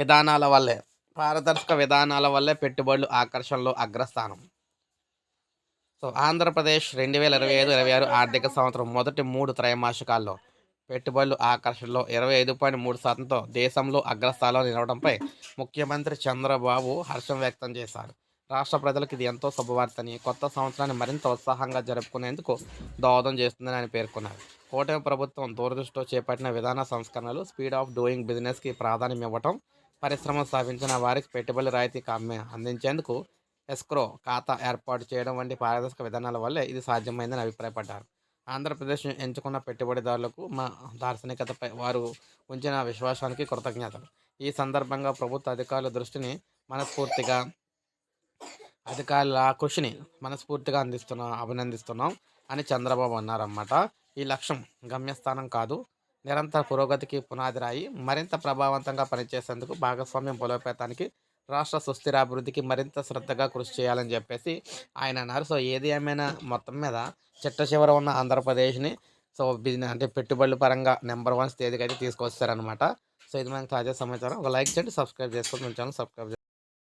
విధానాల వల్లే పారదర్శక విధానాల వల్లే పెట్టుబడులు ఆకర్షణలో అగ్రస్థానం. సో ఆంధ్రప్రదేశ్ రెండు వేల ఇరవై ఐదు ఇరవై ఆరు ఆర్థిక సంవత్సరం మొదటి మూడు త్రైమాసికాల్లో పెట్టుబడులు ఆకర్షణలో ఇరవై ఐదు పాయింట్ మూడు శాతంతో దేశంలో అగ్రస్థానంలో నిలవడంపై ముఖ్యమంత్రి చంద్రబాబు హర్షం వ్యక్తం చేశారు. రాష్ట్ర ప్రజలకు ఇది ఎంతో శుభవార్తని కొత్త సంవత్సరాన్ని మరింత ఉత్సాహంగా జరుపుకునేందుకు దోహదం చేస్తుందని ఆయన పేర్కొన్నారు. కూటమి ప్రభుత్వం దూరదృష్టితో చేపట్టిన విధాన సంస్కరణలు స్పీడ్ ఆఫ్ డూయింగ్ బిజినెస్కి ప్రాధాన్యం ఇవ్వటం పరిశ్రమ స్థాపించిన వారికి పెట్టుబడి రాయితీ కామ్య అందించేందుకు ఎస్క్రో ఖాతా ఏర్పాటు చేయడం వంటి పారదర్శక విధానాల వల్లే ఇది సాధ్యమైందని అభిప్రాయపడ్డారు. ఆంధ్రప్రదేశ్ ఎంచుకున్న పెట్టుబడిదారులకు మా దార్శనికతపై వారు ఉంచిన విశ్వాసానికి కృతజ్ఞతలు. ఈ సందర్భంగా ప్రభుత్వ అధికారుల దృష్టిని మనస్ఫూర్తిగా అధికారుల కృషిని మనస్ఫూర్తిగా అందిస్తున్నాం అభినందిస్తున్నాం అని చంద్రబాబు అన్నారన్నమాట. ఈ లక్ష్యం గమ్యస్థానం కాదు నిరంతర పురోగతికి పునాదిరాయి. మరింత ప్రభావవంతంగా పనిచేసేందుకు భాగస్వామ్యం బలోపేతానికి రాష్ట్ర సుస్థిరాభివృద్ధికి మరింత శ్రద్ధగా కృషి చేయాలని చెప్పేసి ఆయన అన్నారు. సో ఏది ఏమైనా మొత్తం మీద చిట్ట చివర ఉన్న ఆంధ్రప్రదేశ్ని సో బిజినెస్ అంటే పెట్టుబడుల పరంగా నెంబర్ వన్ స్టేజ్కి అయితే తీసుకొస్తారనమాట సో ఇది మనకి తాజా సమాచారం. ఒక లైక్ చేయండి సబ్స్క్రైబ్ చేసుకొని మన ఛానల్ సబ్స్క్రైబ్